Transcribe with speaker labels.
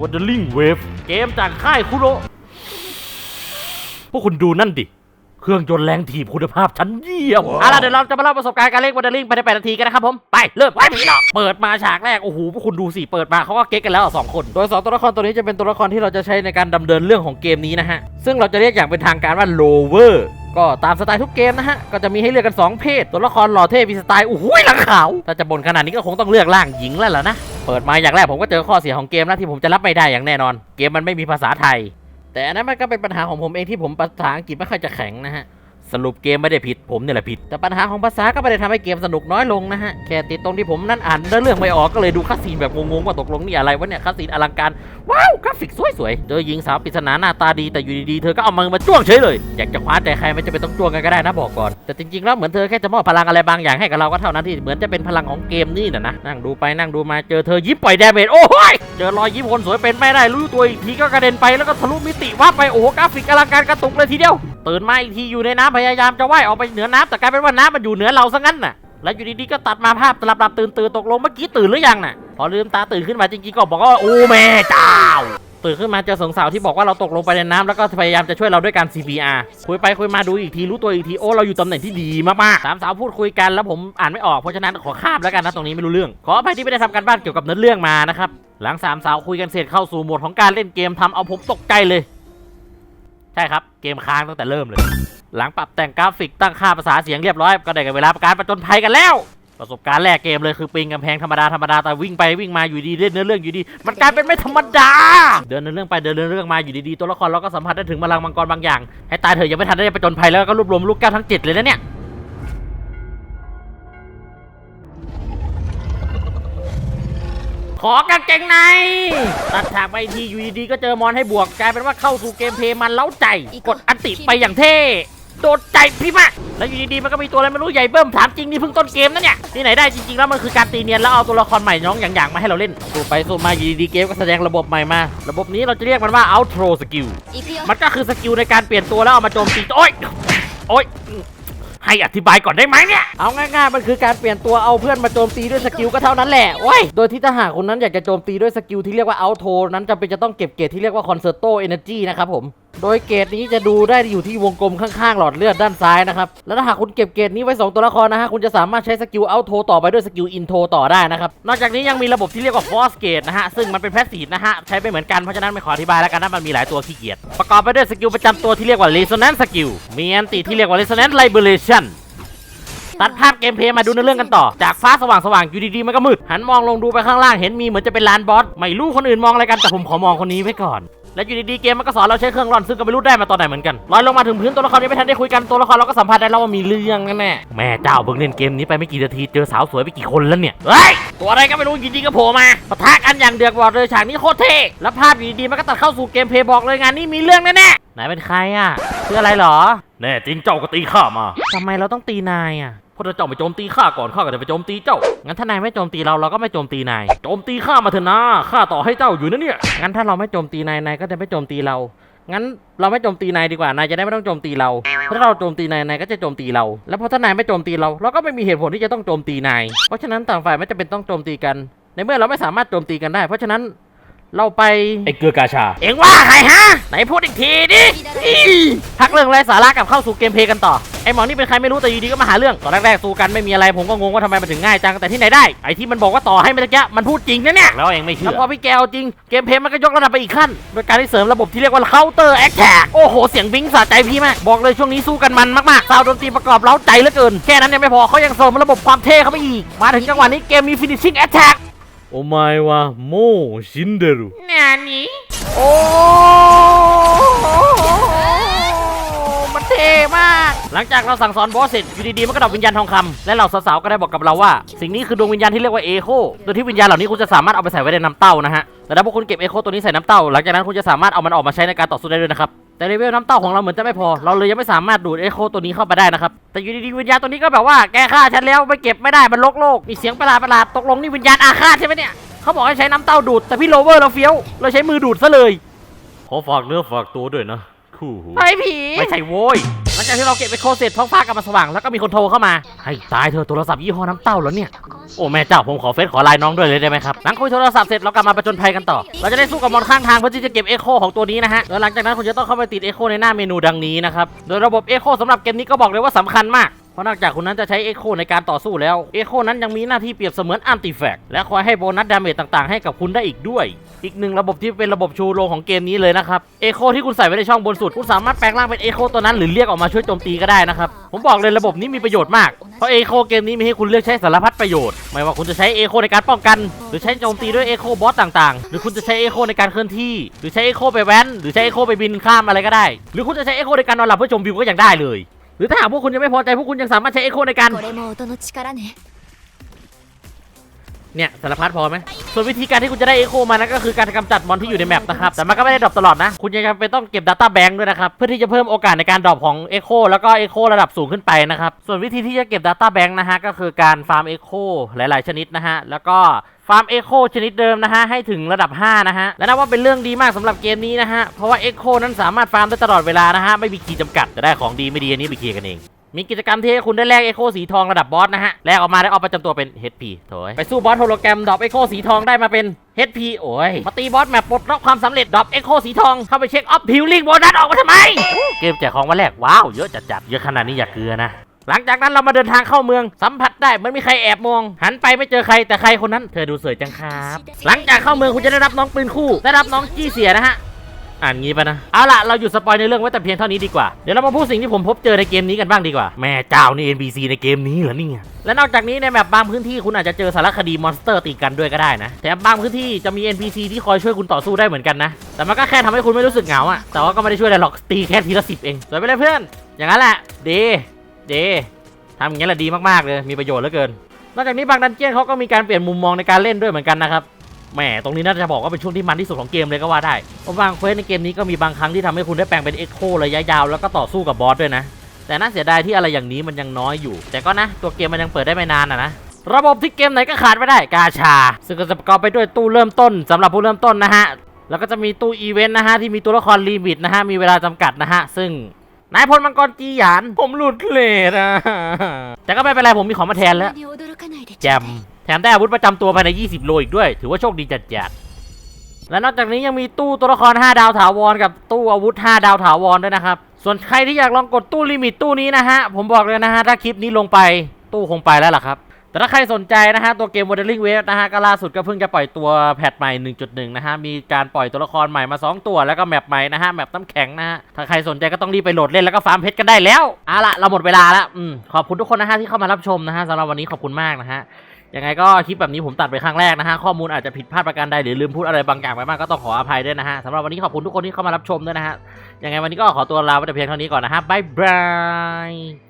Speaker 1: Wandering Wave เกมจากค่ายคุโรพวกคุณดูนั่นดิ เครื่องยนต์แรงถีบคุณภาพชั้นเยี่ยมเอาล่ะเดี๋ยวเราจะมาเล่าประสบการณ์การเล่น Wandering ไปใน8นาทีกันนะครับผม ไป เริ่มไปพี่น้องเปิดมาฉากแรก โอ้โห พวกคุณดูสิ เปิดมาเขาก็เก๊กกันแล้วอะสองคน โดยสองตัวละครตัวนี้จะเป็นตัวละครที่เราจะใช้ในการดำเนินเรื่องของเกมนี้นะฮะ ซึ่งเราจะเรียกอย่างเป็นทางการว่า lower ก็ตามสไตล์ทุกเกมนะฮะ ก็จะมีให้เลือกกัน 2 เพศ ตัวละครหล่อเท่มีสไตล์โอ้โหหลังขาว ถ้าจะบ่นขนาดนี้ก็คงต้องเลือกร่างหญิงแล้วล่ะนะ เปิดมาอย่างแรกผมก็เจอข้อเสียของเกมแล้วที่ผมจะรับไม่ได้อย่างแน่นอน เกมมันไม่มีภาษาไทย แต่อันนั้นมันก็เป็นปัญหาของผมเองที่ผมภาษาอังกฤษไม่ค่อยจะแข็งนะฮะ สรุปเกมไม่ได้ผิดผมเนี่ยแหละผิด แต่ปัญหาของภาษาก็ไม่ได้ทำให้เกมสนุกน้อยลงนะฮะ แค่ติดตรงที่ผมนั่นอ่านเรื่องไม่ออกก็เลยดูคัสซีนแบบงงๆว่าตกลงนี่อะไรวะเนี่ยคัสซีนอลังการ ว้าวกราฟิกสวยๆเจอหญิงสาวปริศนาหน้าตาดีแต่อยู่ดีๆเธอก็เอามือมาจ้วงเฉยเลย อยากจะคว้าใจใครไม่จะเป็นต้องจ้วงกันก็ได้นะบอกก่อน แต่จริงๆแล้วเหมือนเธอแค่จะมอบพลังอะไรบางอย่างให้กับเราก็เท่านั้นที่เหมือนจะเป็นพลังของเกมนี่นะนะนั่งดูไปนั่งดูมาเจอเธอยิ้มปล่อยแดเมจโอ้ยเจอรอยยิ้มคนสวยเป็นไม่ได้รู้ตัวอีกทีก็กระเด็นไปแล้วก็ทะลุมิติว่าไปโอ้โหกราฟิกอลังการกระตุกเลยทีเดียว ตื่นมาอีกทีอยู่ในน้ำพยายามจะว่ายออกไปเหนือน้ำแต่กลายเป็นว่าน้ำมันอยู่เหนือเราซะงั้นน่ะแล้วอยู่ดีๆก็ตัดมาภาพหลับหลับตื่นตื่นตกลงเมื่อกี้ตื่นหรือยังน่ะ พอลืมตาตื่นขึ้นมาจริงๆก็บอกว่าโอ้แม่เจ้าตื่นขึ้นมาเจอสองสาวที่บอกว่าเราตกลงไปในน้ำแล้วก็พยายามจะช่วยเราด้วยการ CPR คุยไปคุยมาดูอีกทีรู้ตัวอีกทีโอ้เราอยู่ตำแหน่งที่ดีมากๆสามสาวพูดคุยกันแล้วผมอ่านไม่ออกเพราะฉะนั้นขอข้ามแล้วกันนะตรงนี้ไม่รู้เรื่อง ขออภัยที่ไม่ได้ทำการบ้านเกี่ยวกับเนื้อเรื่องมานะครับหลังสามสาวคุยกันเสร็จเข้าสู่โหมดของการเล่นเกมทำเอาผมตกใจเลย ช่ครับ เกมค้างตั้งแต่เริ่มเลย หลังปรับแต่งกราฟิกตั้งค่าภาษาเสียงเรียบร้อย ก็ได้กับเวลาการประจนภัยกันแล้ว ประสบการณ์แรกเกมเลยคือปีนกำแพงธรรมดาธรรมดาแต่วิ่งไปวิ่งมาอยู่ดีเล่นเนื้อเรื่องอยู่ดี มันกลายเป็นไม่ธรรมดา เดินเนื้อเรื่องไปเดินเนื้อเรื่องมาอยู่ดีๆตัวละครเราก็สัมผัสได้ถึงพลังมังกรบางอย่าง ให้ตายเถอะยังไม่ทันได้ประจนภัยแล้วก็รวบรวมลูกแก้วทั้งเจ็ดเลยนะเนี่ย ขอกางเกงในตัดฉากไปทีอยู่ดีๆก็เจอมอนให้บวกกลายเป็นว่าเข้าสู่เกมเพย์มันเล้าใจ กดอัติไปอย่างเท่โดดใจพี่มากแล้วอยู่ดีๆมันก็มีตัวอะไรไม่รู้ใหญ่เบิ่มถามจริงนี่เพิ่งต้นเกมนะเนี่ยที่ไหนได้จริงๆแล้วมันคือการตีเนียนแล้วเอาตัวละครใหม่น้องอย่างๆมาให้เราเล่นสู้ไปสู้มาอยู่ดีๆเกมก็แสดงระบบใหม่มา ระบบนี้เราจะเรียกมันว่า outro skill มันก็คือสกิลในการเปลี่ยนตัวแล้วเอามาโจมตีโอ๊ยโอ๊ย ให้อธิบายก่อนได้ไหมเนี่ย เอาง่ายๆ มันคือการเปลี่ยนตัวเอาเพื่อนมาโจมตีด้วยสกิลก็เท่านั้นแหละโอ้ยโดยที่ทหารคนนั้นอยากจะโจมตีด้วยสกิลที่เรียกว่าเอาโทนั้นจำเป็นจะต้องเก็บเกรดที่เรียกว่าคอนเสิร์โตเอเนจีนะครับผม โดยเกรดนี้จะดูได้อยู่ที่วงกลมข้างๆหลอดเลือดด้านซ้ายนะครับแล้วถ้าหากคุณเก็บเกรดนี้ไว้ 2 ตัวละครนะฮะคุณจะสามารถใช้สกิลเอาโทต่อไปด้วยสกิลอินโทต่อได้นะครับนอกจากนี้ยังมีระบบที่เรียกว่าฟอสเกตนะฮะซึ่งมันเป็นแพสซีฟนะฮะใช้ไม่เหมือนกันเพราะฉะนั้นไม่ขออธิบายแล้วกันนะมันมีหลายตัวขี้เกียจประกอบไปด้วยสกิลประจำตัวที่เรียกว่า Resonance Skill มีอันติที่เรียกว่า Resonance Liberation ตัดภาพเกมเพลย์มาดูในเรื่องกันต่อ จากฟ้าสว่างสว่างๆอยู่ดีๆมันก็มืด หันมองลงดูไปข้างล่างเห็นมีเหมือนจะเป็นลานบอส ไม่รู้คนอื่นมองอะไรกันแต่ผมขอมองคนนี้ไว้ก่อน แล้วอยู่ดีๆเกมมันก็สอนเราใช้เครื่องร่อนซึ่งก็ไม่รู้ได้มาตอนไหนเหมือนกันลอยลงมาถึงพื้นตัวละครยังไม่ทันได้คุยกันตัวละครเราก็สัมผัสได้แล้วว่ามีเรื่องแน่ๆแม่เจ้าเพิ่งเล่นเกมนี้ไปไม่กี่นาทีเจอสาวสวยไปกี่คนแล้วเนี่ยเฮ้ยตัวอะไรก็ไม่รู้อยู่ดีๆก็โผล่มาปะทะกันอย่างเดือดบอกเลยฉากนี้โคตรเท่แล้วภาพอยู่ดีๆมันก็ตัดเข้าสู่เกมเพลย์บอกเลยงานนี้มีเรื่องแน่ๆไหนเป็นใครอะคืออะไรเหรอแน่จริงเจ้าก็ตีข้ามาทำไมเราต้องตีนายอะเพราะถ้าเจ้าไม่โจมตีข้าก่อนข้าก็จะไปโจมตีเจ้า งั้นถ้านายไม่โจมตีเราเราก็ไม่โจมตีนาย โจมตีข้ามาเถอะนะข้าต่อให้เจ้าอยู่นะเนี่ย งั้นถ้าเราไม่โจมตีนายนายก็จะไม่โจมตีเรา งั้นเราไม่โจมตีนายดีกว่า นายจะได้ไม่ต้องโจมตีเราเพราะถ้าเราโจมตีนายนายก็จะโจมตีเรา แล้วพอถ้านายไม่โจมตีเราเราก็ไม่มีเหตุผลที่จะต้องโจมตีนาย เพราะฉะนั้นต่างฝ่ายไม่จำเป็นต้องโจมตีกัน ในเมื่อเราไม่สามารถโจมตีกันได้ เพราะฉะนั้นเราไป
Speaker 2: ไอ้เกลือกาชา
Speaker 1: เอ็งว่าใครฮะ ไหนพูดอีกทีดิอีพักเรื่องไร้สาระกลับเข้าสู่เกมเพลย์กันต่อไอหมอนี่เป็นใครไม่รู้แต่อยู่ดีก็มาหาเรื่องตอนแรกๆสู้กันไม่มีอะไรผมก็งงว่าทำไมมันถึงง่ายจังแต่ที่ไหนได้ไอที่มันบอกว่าต่อให้เมื่อกี้มันพูดจริงนะเนี่ย
Speaker 2: แล้วเองไม่เชื่
Speaker 1: แล้ว
Speaker 2: อ
Speaker 1: พอพี่แกเอาจริงเกมเพลย์มันก็ยกระดับไปอีกขั้นโดยการที่เสริมระบบที่เรียกว่า counter attack โอ้โหเสียงบิงสะใจพี่มากบอกเลยช่วงนี้สู้กันมันมากๆซาวด์ดนตรีประกอบเล้าใจเหลือเกินแค่นั้นยังไม่พอเขายังเสริมระบบความเท่เข้าไปอีก มาถึงจังหวะนี้เกมมี finishing attack
Speaker 2: โอไมวะโมชินเดรุ
Speaker 1: นานี้โอ้ หลังจากเราสั่งสอนบอสเสร็จอยู่ดีๆมันก็ดับวิญญาณทองคำและเราสาวๆก็ได้บอกกับเราว่า สิ่งนี้คือดวงวิญญาณที่เรียกว่าเอโคโดยที่วิญญาณเหล่านี้คุณจะสามารถเอาไปใส่ไว้ในน้ำเต้านะฮะแต่ถ้าพวกคุณเก็บเอโคตัวนี้ใส่น้ำเต้าหลังจากนั้นคุณจะสามารถเอามันออกมาใช้ในการต่อสู้ได้ด้วยนะครับแต่เลเวลน้ำเต้าของเราเหมือนจะไม่พอ เราเลยยังไม่สามารถดูดเอโคตัวนี้เข้าไปได้นะครับ แต่อยู่ดีๆวิญญาณตัวนี้ก็แบบว่าแกฆ่าฉันแล้วไม่เก็บไม่ได้มันลกโลก มีเสียงประหลาดประหลาดๆตกลงนี่วิญญาณอาฆาตใช่ไหมเนี่ย เขาบอกให้ใช้น้ำเต้าดูด แต่พี่โรเวอร์เราเฟี้ยว เราใช้มือดูดซะเลย
Speaker 2: ขอฝากเนื้อฝากตัวด้วยนะ คู่หู
Speaker 1: ไอ้ผี ไม่ใช่โว้ย หลังจากที่เราเก็บไปโคเสร็จท้องฟ้ากลับมาสว่างแล้วก็มีคนโทรเข้ามา ให้ตายเธอโทรศัพท์ยี่ห้อน้ำเต้าแล้วเนี่ย โอ้แม่เจ้าผมขอเฟซขอไลน์น้องด้วยเลยได้ไหมครับ หลังคุยโทรศัพท์เสร็จเรากลับมาประจนภัยกันต่อ เราจะได้สู้กับมอนข้างทางเพื่อที่จะเก็บเอโคของตัวนี้นะฮะ แล้วหลังจากนั้นคุณจะต้องเข้าไปติดเอโคในหน้าเมนูดังนี้นะครับ โดยระบบเอโคสำหรับเกมนี้ก็บอกเลยว่าสำคัญมาก ราะนอกจากคุณนั้นจะใช้เอ็กโคในการต่อสู้แล้วเอ็กโคนั้นยังมีหน้าที่เปรียบเสมือนอันติแฟกและคอยให้โบนัสดาเมจต่างๆให้กับคุณได้อีกด้วย อีกหนึ่งระบบที่เป็นระบบชูโรงของเกมนี้เลยนะครับเอโคที่คุณใส่ไว้ในช่องบนสุดคุณสามารถแปลงร่างเป็นเอโคตัวนั้นหรือเรียกออกมาช่วยโจมตีก็ได้นะครับผมบอกเลยระบบนี้มีประโยชน์มากเพราะเอโคเกมนี้มีให้คุณเลือกใช้สารพัดประโยชน์ไม่ว่าคุณจะใช้เอโคในการป้องกัน หรือใช้โจมตีด้วยเอโคบอสต่างๆ หรือคุณจะใช้เอโคในการเคลื่อนที่ หรือใช้เอโคไปแว้นหรือใช้เอโคไปบินข้ามอะไรก็ได้ หรือคุณจะใช้เอโคในการนอนหลับเพื่อชมวิวก็ยังได้เลย หรือถ้าหากพวกคุณยังไม่พอใจพวกคุณยังสามารถใช้เอโคในการเนี่ยสารพัดพอไหมส่วนวิธีการที่คุณจะได้เอโคมานะก็คือการกำจัดมอนที่อยู่ในแมปนะครับ แต่มันก็ไม่ได้ดรอปตลอดนะ คุณยังจำเป็นต้องเก็บ Data Bank ด้วยนะครับ เพื่อที่จะเพิ่มโอกาสในการดรอปของเอโคแล้วก็เอโคระดับสูงขึ้นไปนะครับ ส่วนวิธีที่จะเก็บ Data Bank นะฮะก็คือการฟาร์มเอโคหลาย ๆ ชนิดนะฮะแล้วก็ ฟาร์มเอโคชนิดเดิมนะฮะให้ถึงระดับ 5 นะฮะ และนับว่าเป็นเรื่องดีมากสำหรับเกมนี้นะฮะ เพราะว่าเอโคนั้นสามารถฟาร์มได้ตลอดเวลานะฮะ ไม่มีขีดจำกัดจะได้ของดีไม่ดีอันนี้ไปเคลียร์กันเองมีกิจกรรมที่ให้คุณได้แลกเอโคสีทองระดับบอสนะฮะ แลกออกมาได้ออกประจำตัวเป็น HP โถยไปสู้บอสโฮโลแกรมดรอปเอโคสีทองได้มาเป็น HP โอ้ยมาตีบอสแมปปลดล็อกความสำเร็จดรอปเอโคสีทอง เข้าไปเช็คออฟพิวลิงโบนัสออกมาทำไม เกมแจกของมาแลกว้าว เยอะจัดๆ เยอะขนาดนี้อย่าเกลือนะ หลังจากนั้นเรามาเดินทางเข้าเมือง สัมผัสได้เหมันมีใครแอบมอง หันไปไม่เจอใครแต่ใครคนนั้น เธอดูสวยจังครับ หลังจากเข้าเมืองคุณจะได้รับน้องปืนคู่ ได้รับน้องจี้เสียนะฮะอ่านงี้ปะนะ เอาล่ะ เราหยุดสปอยในเรื่องไว้แต่เพียงเท่านี้ดีกว่า เดี๋ยวเรามาพูดสิ่งที่ผมพบเจอในเกมนี้กันบ้างดีกว่า แม่เจ้านี่ NPC ในเกมนี้เหรอเนี่ย และนอกจากนี้ในแมปบางพื้นที่คุณอาจจะเจอสารคดีมอนสเตอร์ตีกันด้วยก็ได้นะ แถมบางพื้นที่จะมี NPC ที่คอยช่วยคุณต่อสู้ได้เหมือนกันนะ แต่มันก็แค่ทำให้คุณไม่รู้สึกเหงาอะแต่ว่าก็ไม่ได้ช่วยอะไรหรอก ตีแค่ทีละสิบเองสวยไปเลยเพื่อน อย่างนั้นแหละ ดี ดีทำอย่างนี้แหละดีมากๆเลยมีประโยชน์เหลือเกิน นอกจากนี้บางดันเจี้ยนเขาก็มีการเปลี่ยนมุมมองในการเล่นด้วยเหมือนกันนะครับแหมตรงนี้น่าจะบอกว่าเป็นช่วงที่มันที่สุดของเกมเลยก็ว่าได้เพราะบางเควสในเกมนี้ก็มีบางครั้งที่ทำให้คุณได้แปลงเป็นเอ็กโคระยะยาวแล้วก็ต่อสู้กับบอสด้วยนะ แต่น่าเสียดายที่อะไรอย่างนี้มันยังน้อยอยู่ แต่ก็นะ ตัวเกมมันยังเปิดได้ไม่นานอะนะระบบที่เกมไหนก็ขาดไม่ได้กาชา ซึ่งก็จะประกอบไปด้วยตู้เริ่มต้นสำหรับผู้เริ่มต้นนะฮะแล้วก็จะมีตู้อีเวนต์นะฮะที่มีตัวละครลิมิตนะฮะมีเวลาจำกัดนะฮะซึ่ง นายพลมังกรจีหยาน ผมหลุดเลดอะ แต่ก็ไม่เป็นไรผมมีของมาแทนแล้ว แจม แถมได้อาวุธประจำตัวภายใน 20 โลอีกด้วย ถือว่าโชคดีจัดจัดและนอกจากนี้ยังมีตู้ตัวละคร 5 ดาวถาวร กับตู้อาวุธ 5 ดาวถาวรด้วยนะครับ ส่วนใครที่อยากลองกดตู้ลิมิตตู้นี้นะฮะ ผมบอกเลยนะฮะ ถ้าคลิปนี้ลงไปตู้คงไปแล้วล่ะครับ แต่ถ้าใครสนใจนะฮะ ตัวเกม Wuthering Wave นะฮะ ก็ล่าสุดก็เพิ่งจะปล่อยตัวแพทใหม่ 1.1 นะฮะ มีการปล่อยตัวละครใหม่มา 2 ตัว แล้วก็แมปใหม่นะฮะ แมปน้ำแข็งนะฮะ ถ้าใครสนใจก็ต้องรีบไปโหลดเล่นแล้วก็ฟาร์มเพชรกันได้แล้วเอาละเราหมดเวลาแล้วอืมขอบคุณทุกคนนะฮะที่เข้ามารับชมนะฮะสำหรับวันนี้ขอบคุณมากนะฮะยังไงก็คลิปแบบนี้ผมตัดไปครั้งแรกนะฮะ ข้อมูลอาจจะผิดพลาดประการใดหรือลืมพูดอะไรบางอย่างไปบ้างก็ต้องขออภัยด้วยนะฮะสำหรับวันนี้ขอบคุณทุกคนที่เข้ามารับชมด้วยนะฮะยังไงวันนี้ก็ขอตัวลาไปแต่เพียงเท่านี้ก่อนนะฮะบ๊ายบาย